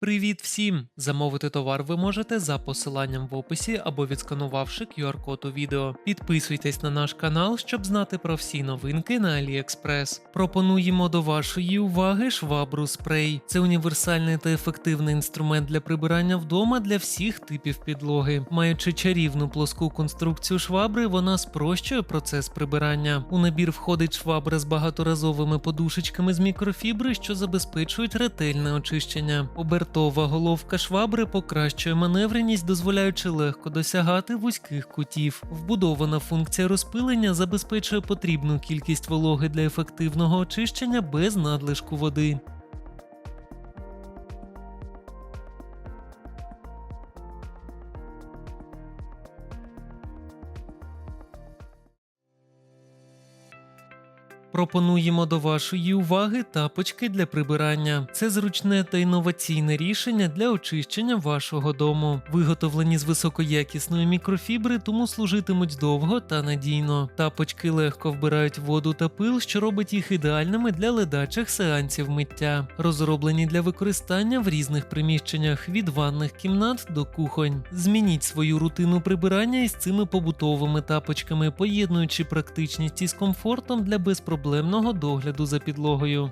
Привіт всім! Замовити товар ви можете за посиланням в описі або відсканувавши QR-код у відео. Підписуйтесь на наш канал, щоб знати про всі новинки на AliExpress. Пропонуємо до вашої уваги швабру спрей. Це універсальний та ефективний інструмент для прибирання вдома для всіх типів підлоги. Маючи чарівну плоску конструкцію швабри, вона спрощує процес прибирання. У набір входить швабра з багаторазовими подушечками з мікрофібри, що забезпечують ретельне очищення. Обертова головка швабри покращує маневреність, дозволяючи легко досягати вузьких кутів. Вбудована функція розпилення забезпечує потрібну кількість вологи для ефективного очищення без надлишку води. Пропонуємо до вашої уваги тапочки для прибирання. Це зручне та інноваційне рішення для очищення вашого дому. Виготовлені з високоякісної мікрофібри, тому служитимуть довго та надійно. Тапочки легко вбирають воду та пил, що робить їх ідеальними для ледачих сеансів миття. Розроблені для використання в різних приміщеннях від ванних кімнат до кухонь. Змініть свою рутину прибирання із цими побутовими тапочками, поєднуючи практичність із комфортом для безпроблемного догляду за підлогою.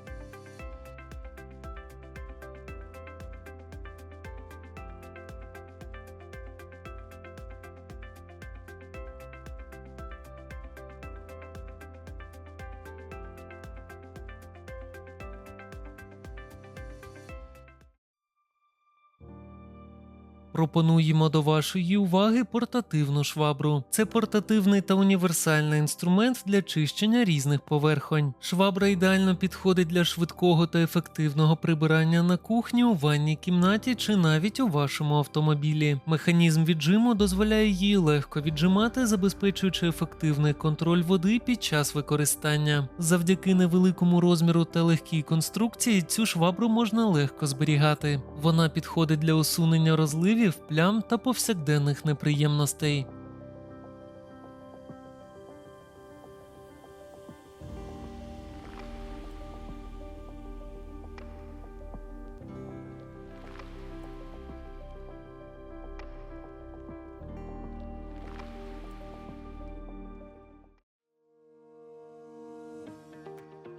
Пропонуємо до вашої уваги портативну швабру. Це портативний та універсальний інструмент для чищення різних поверхонь. Швабра ідеально підходить для швидкого та ефективного прибирання на кухні, у ванній кімнаті чи навіть у вашому автомобілі. Механізм віджиму дозволяє її легко віджимати, забезпечуючи ефективний контроль води під час використання. Завдяки невеликому розміру та легкій конструкції цю швабру можна легко зберігати. Вона підходить для усунення розливів, плям та повсякденних неприємностей.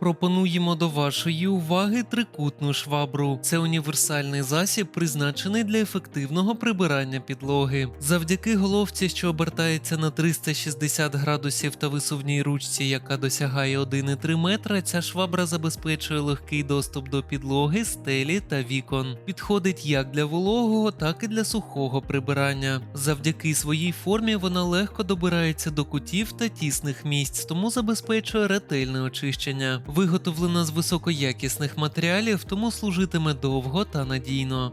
Пропонуємо до вашої уваги трикутну швабру. Це універсальний засіб, призначений для ефективного прибирання підлоги. Завдяки головці, що обертається на 360 градусів та висувній ручці, яка досягає 1,3 метра, ця швабра забезпечує легкий доступ до підлоги, стелі та вікон. Підходить як для вологого, так і для сухого прибирання. Завдяки своїй формі вона легко добирається до кутів та тісних місць, тому забезпечує ретельне очищення. Виготовлена з високоякісних матеріалів, тому служитиме довго та надійно.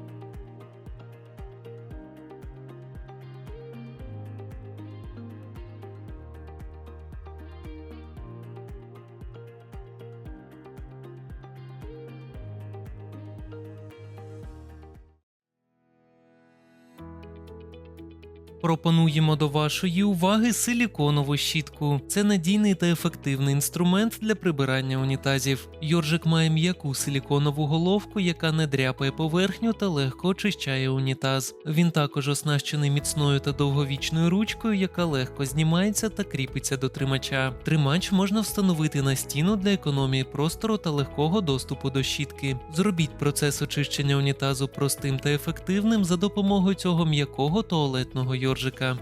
Пропонуємо до вашої уваги силіконову щітку. Це надійний та ефективний інструмент для прибирання унітазів. Йоржик має м'яку силіконову головку, яка не дряпає поверхню та легко очищає унітаз. Він також оснащений міцною та довговічною ручкою, яка легко знімається та кріпиться до тримача. Тримач можна встановити на стіну для економії простору та легкого доступу до щітки. Зробіть процес очищення унітазу простим та ефективним за допомогою цього м'якого туалетного йоржика. Jorżyka.